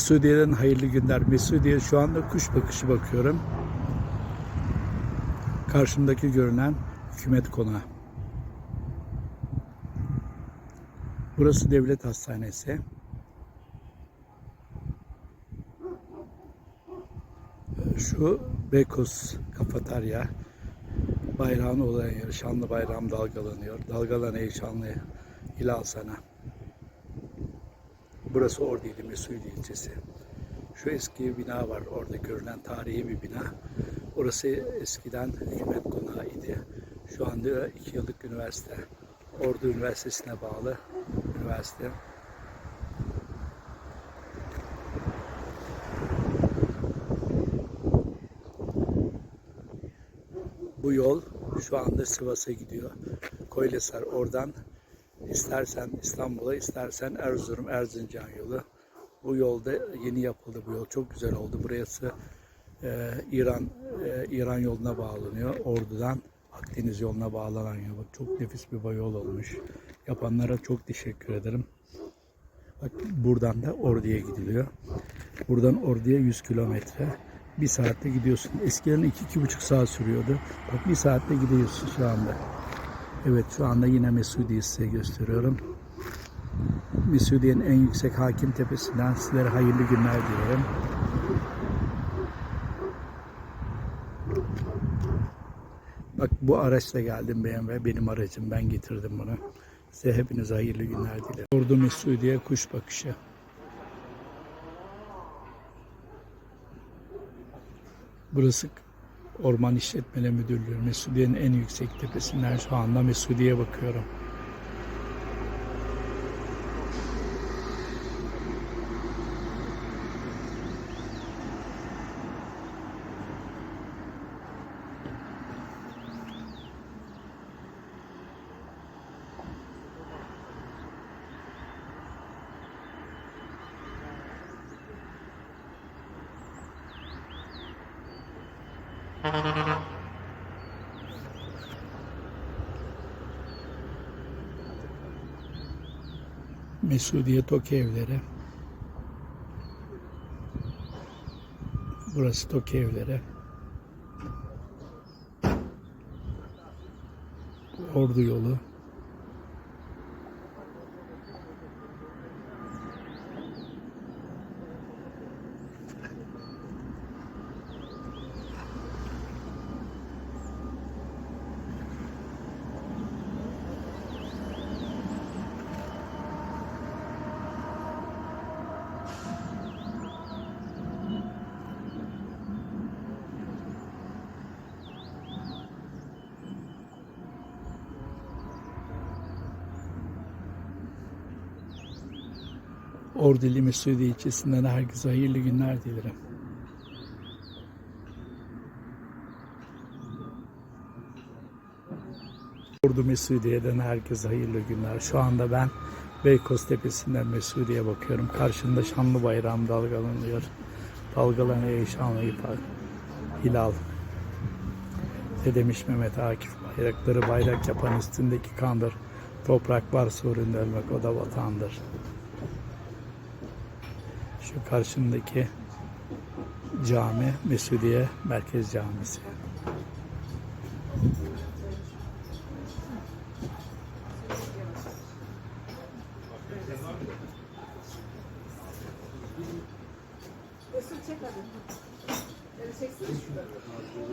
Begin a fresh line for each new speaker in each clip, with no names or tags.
Mesudiye'den hayırlı günler. Mesudiye şu anda kuş bakışı bakıyorum. Karşımdaki görünen hükümet konağı. Burası devlet hastanesi. Şu Beykoz Kafatarya bayrağın olan yer. Şanlı bayrağım dalgalanıyor. Dalgalan ey şanlı hilal sana. Burası Ordiyeli Mesuudi ilçesi. Şu eski bina var. Orada görülen tarihi bir bina. Orası eskiden hükümet konağı idi. Şu anda iki yıllık üniversite. Ordu Üniversitesi'ne bağlı üniversite. Bu yol şu anda Sivas'a gidiyor. Koylesar oradan istersen İstanbul'a istersen Erzurum Erzincan yolu. Bu yolda yeni yapıldı bu yol. Çok güzel oldu. Burası e, İran e, İran yoluna bağlanıyor. Ordu'dan Akdeniz yoluna bağlanan yol. Çok nefis bir yol olmuş. Yapanlara çok teşekkür ederim. Bak buradan da Ordu'ya gidiliyor. Buradan Ordu'ya 100 kilometre. Bir saatte gidiyorsun. Eskiden iki, iki buçuk saat sürüyordu. Bak bir saatte gidiyorsun şu anda. Evet şu anda yine Mesudi'yi size gösteriyorum. Mesudiye'nin en yüksek hakim tepesinden sizlere hayırlı günler dilerim. Bak bu araçla geldim BMW. Benim aracım. Ben getirdim bunu. Size hepinize hayırlı günler dilerim. Ordu Mesudiye kuş bakışı. Burası Orman İşletmeleri Müdürlüğü. Mesudiye'nin en yüksek tepesinden şu anda Mesudiye'ye bakıyorum. Mesudiye Toki evleri. Burası Toki evleri. Ordu yolu. Ordili Mesudi ilçesinden herkese hayırlı günler dilerim. Ordu Mesudiye'den herkese hayırlı günler. Şu anda ben Beykoz Tepesi'nden Mesudiye bakıyorum. Karşımda şanlı bayrağım dalgalanıyor. Dalgalanıyor şanlı ifade. Hilal. Ne demiş Mehmet Akif? Bayrakları bayrak yapan üstündeki kandır. Toprak var sorun ölmek o da vatandır. Şu karşımdaki cami Mesudiye Merkez Camisi.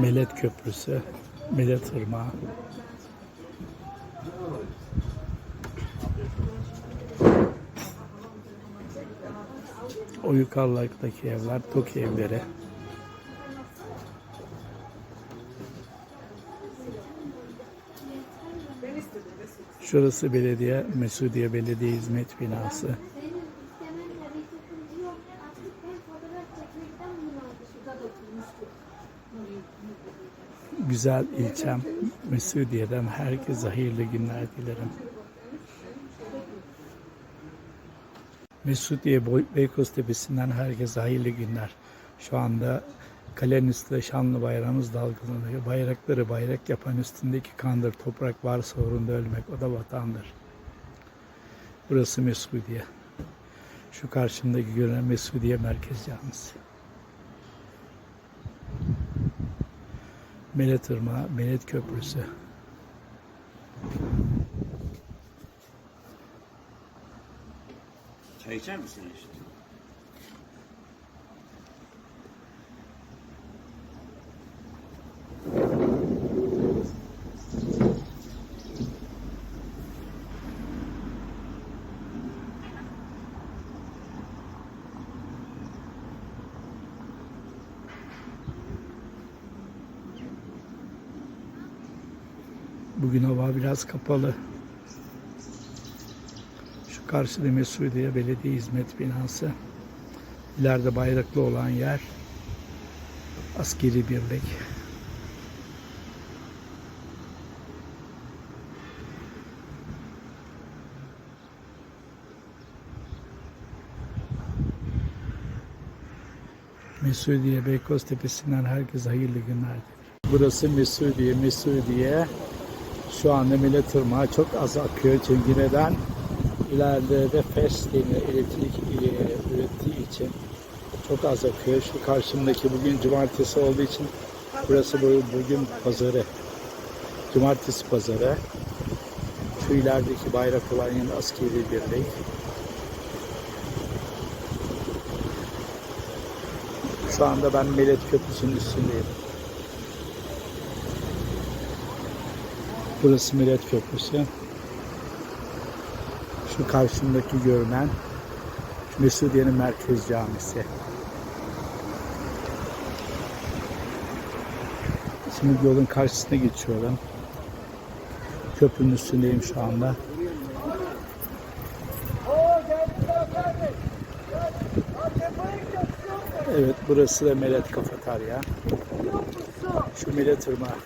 Melet Köprüsü, Melet Irmağı. O yukarılardaki evler TOKİ evleri. Şurası belediye, Mesudiye Belediye Hizmet Binası. Güzel ilçem Mesudiye'den herkese hayırlı günler dilerim. Mesudiye Beykoz Tepesi'nden herkese hayırlı günler. Şu anda kalenin üstünde şanlı bayrağımız dalgalanıyor. Bayrakları bayrak yapan üstündeki kandır. Toprak varsa uğrunda ölmek o da vatandır. Burası Mesudiye. Şu karşımdaki görünen Mesudiye Merkez Camisi. Melet Irmağı, Melet Köprüsü.
Çay içer misin işte?
Bugün hava biraz kapalı. Karşıda Mesudiye Belediye Hizmet Binası. İleride bayraklı olan yer askeri birlik. Mesudiye Beykoz Tepesi'nden herkese hayırlı günler. Burası Mesudiye, Mesudiye. Şu anda Millet Tırmağı çok az akıyor çünkü neden? İleride de FES deniyor elektrik e, ürettiği için çok az akıyor. Şu karşımdaki bugün cumartesi olduğu için burası bu- bugün pazarı. Cumartesi pazarı. Şu ilerideki bayrak olan yer askeri birlik. Şu anda ben Millet Köprüsü'nün üstündeyim. Burası Millet Köprüsü. Şu karşımdaki görünen Mesudiye'nin Merkez Camisi. Şimdi yolun karşısına geçiyorum. Köprünün üstündeyim şu anda. Evet burası da Melet Kafeterya. Şu Millet Irmağı.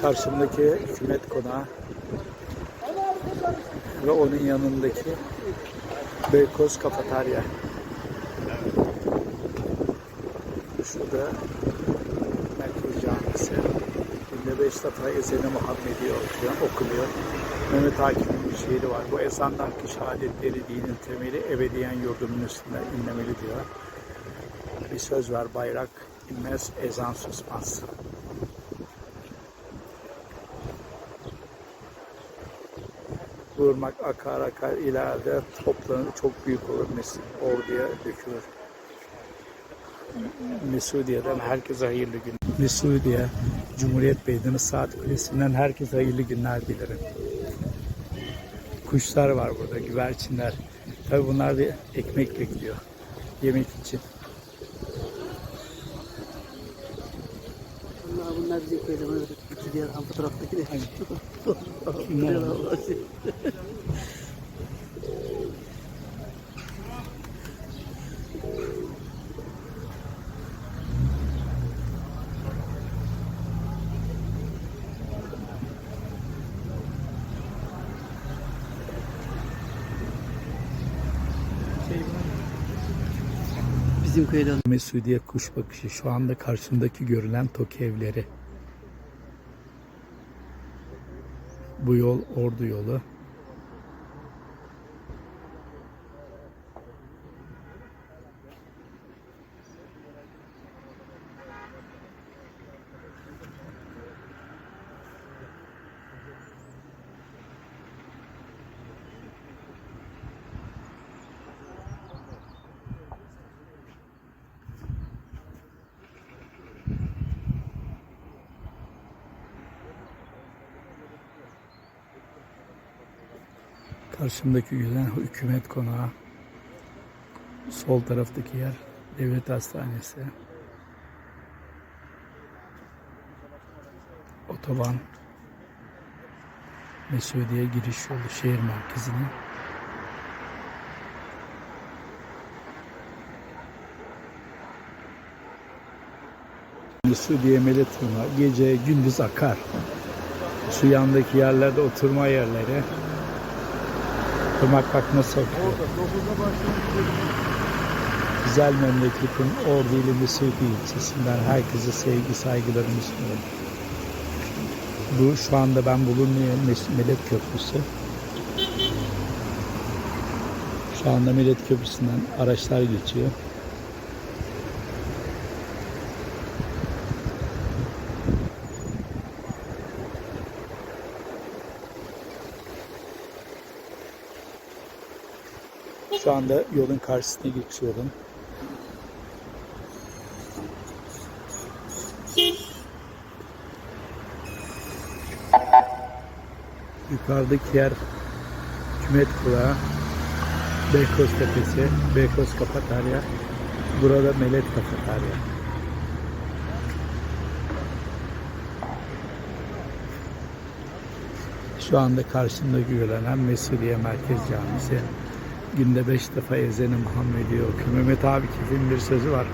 Karşımdaki hükümet konağı ve onun yanındaki Beykoz Kafeterya. Şurada Merkez Camisi. Günde beş defa ezanı Muhammediye okuyor, okunuyor. Mehmet Akif'in bir şiiri var. Bu ezandan ki şehadetleri dinin temeli ebediyen yurdumun üstünden inlemeli diyor. Bir söz var bayrak inmez, ezan susmaz. Bu ırmak akar akar ileride toplanır çok büyük olur orduya dökülür. Mesudiye'den herkese hayırlı gün. Mesudiye Cumhuriyet Meydanı Saat Kulesi'nden herkese hayırlı günler dilerim. Kuşlar var burada, güvercinler. Tabii bunlar da ekmek bekliyor. Yemek için.
Allah bunlar bize köyde iki diğer fotoğraftaki de.
Bunlar-
Bizim köyde
Mesudiye kuş bakışı şu anda karşımdaki görülen Toki evleri. Bu yol Ordu yolu. Karşımdaki görülen hükümet konağı. Sol taraftaki yer devlet hastanesi. Otoban. Mesudiye giriş yolu şehir merkezine. Mesudiye Melet Irmağı gece gündüz akar. Şu yandaki yerlerde oturma yerleri. Irmak bak nasıl. Güzel memleketin Ordu ili Mesudiye ilçesinden herkese sevgi saygılarımı sunuyorum. Bu şu anda ben bulunmuyor Mes- Melek Köprüsü. Şu anda Millet Köprüsü'nden araçlar geçiyor. Şu anda yolun karşısına geçiyorum. Yukarıdaki yer Kümet Kulağı, Beykoz Tepesi, Beykoz Kapatarya, burada Melet Kapatarya. Şu anda karşımda görülen Mesudiye Merkez Camisi. Günde beş defa ezanı Muhammedi okuyor. Mehmet abi Kef'in bir sözü var.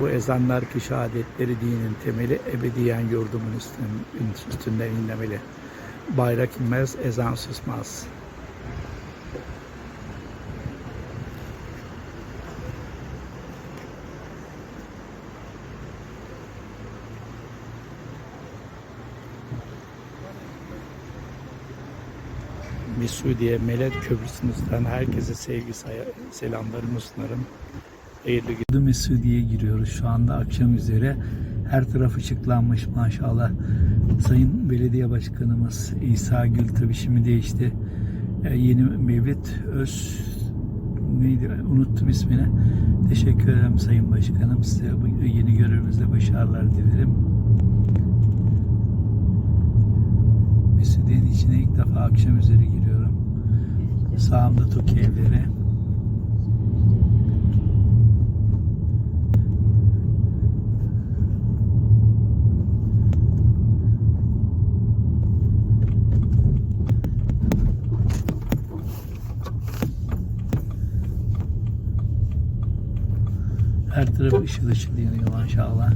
Bu ezanlar ki şehadetleri dinin temeli ebediyen yurdumun üstün, üstünden inlemeli. Bayrak inmez, ezan susmaz. Mesudiye Melek Köprüsü'nüzden herkese sevgi selamlarımı sunarım. Hayırlı günler. Mesudiye'ye giriyoruz şu anda akşam üzere. Her taraf ışıklanmış maşallah. Sayın Belediye Başkanımız İsa Gül tabii şimdi değişti. Ee, yeni Mevlid Öz neydi unuttum ismini. Teşekkür ederim Sayın Başkanım. Size bu yeni görevinizde başarılar dilerim. Defa akşam üzeri giriyorum. Sağımda Toki evleri. Her taraf ışıl ışıl yanıyor maşallah.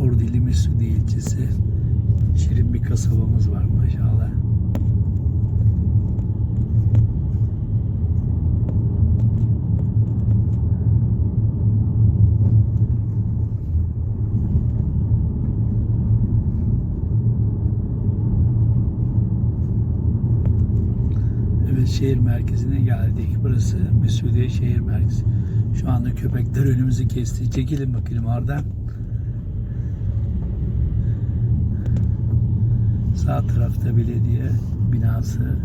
Ordili Mesudi ilçesi. Şirin bir kasabamız var maşallah. Evet şehir merkezine geldik. Burası Mesudiye şehir merkezi. Şu anda köpekler önümüzü kesti. Çekilin bakalım oradan. Sağ tarafta belediye binası,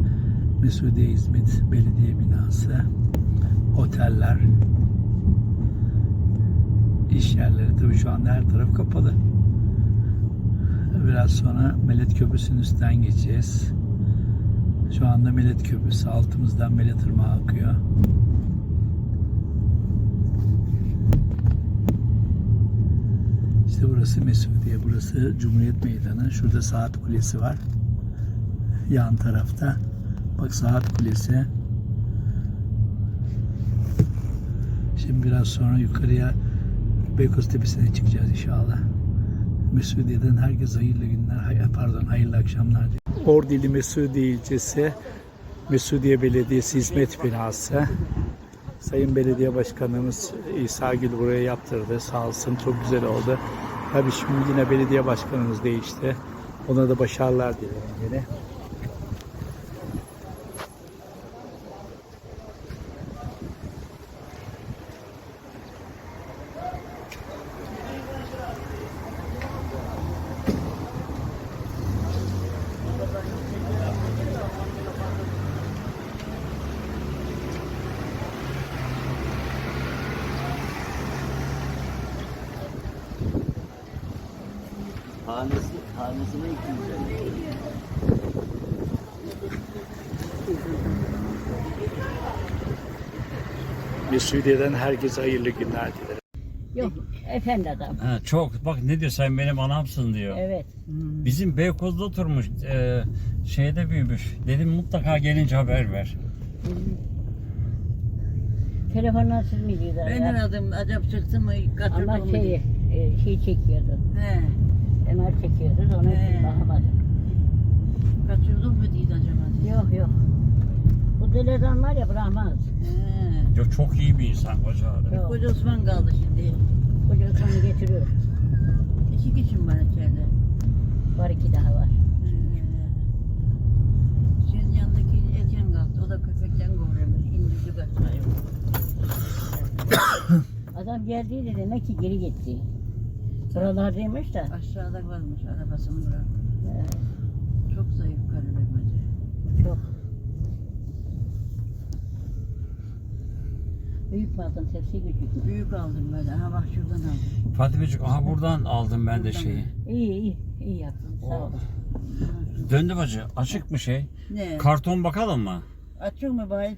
Mesudiye Hizmet Belediye binası, oteller, iş yerleri tabii şu anda her taraf kapalı. Biraz sonra Melet Köprüsü'nün üstten geçeceğiz. Şu anda Melet Köprüsü altımızdan Melet Irmağı akıyor. İşte burası Mesudiye, burası Cumhuriyet Meydanı. Şurada Saat Kulesi var. Yan tarafta. Bak Saat Kulesi. Şimdi biraz sonra yukarıya Beykoz Tepesi'ne çıkacağız inşallah. Mesudiye'den herkese hayırlı günler, pardon hayırlı akşamlar. Ordili Mesudiye ilçesi Mesudiye Belediyesi Hizmet Binası. Sayın Belediye Başkanımız İsa Gül buraya yaptırdı. Sağ olsun çok güzel oldu. Tabii şimdi yine belediye başkanımız değişti. Ona da başarılar dilerim yine.
Hanesi, hanesine 250.
Mesudiye'den herkese hayırlı günler dilerim.
Yok efendi adam.
Ha, çok bak ne diyor sen benim anamsın diyor.
Evet.
Bizim Beykoz'da oturmuş e, şeyde büyümüş. Dedim mutlaka gelince haber ver.
Telefonla siz mi gidiyorlar
Benim adım acaba çıktı mı kaçırdı
Ama
mı?
şey, e, şey çekiyordu.
He.
MR çekiyoruz. Onun için
Ee.
bakamadım.
Kaçırdım mı değil acaba?
Yok yok. Bu delezan var ya bırakmaz.
He.
Yo, çok iyi bir insan koca adam.
Koca Osman kaldı şimdi.
Koca sonu getiriyor.
İki kişi mi var içeride?
Var iki daha var.
Ee, Senin yanındaki Ecem kaldı. O da köpekten kovuyormuş. İncisi kaçıyor.
Adam geldiydi demek ki geri gitti. Buralardaymış da.
Aşağıda kalmış arabasını bıraktı.
Ee,
Çok zayıf karı Rahmeti.
çok. Büyük mü aldın tepsi küçük mü?
Büyük aldım ben. Aha bak şuradan aldım.
Fatih'cik aha buradan aldım ben de şeyi.
İyi iyi iyi yaptın sağ
Oh.
ol.
Döndü bacı. Açık mı şey?
Ne?
Karton bakalım mı?
Açık mı bayım?